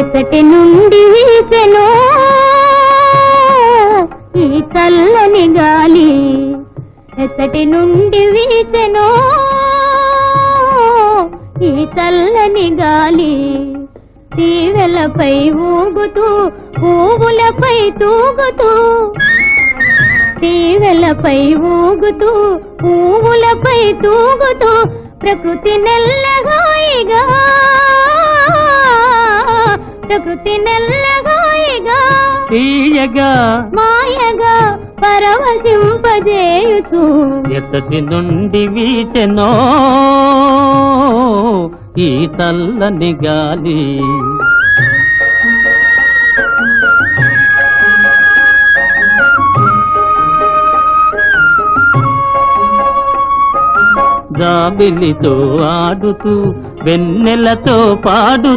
ఎచ్చటి నుండి వీసెను? ఈ చల్లని గాలి ఎచ్చటి నుండి వీసెను? ఈ చల్లని గాలి తీవెలపై ఊగుతూ పువ్వులపై తూగుతూ తీవెలపై ఊగుతూ పువ్వులపై తూగుతూ ప్రకృతి నెల్లగా ఈ ప్రకృతి నెల్లగాయిగా తీయగా మాయగా పరవశింపజేయుచు. ఎత్తటి నుండి వీచెనో ఈ చల్లని గాలి. జాబిలితో ఆడుతూ వెన్నెలతో పాడుతూ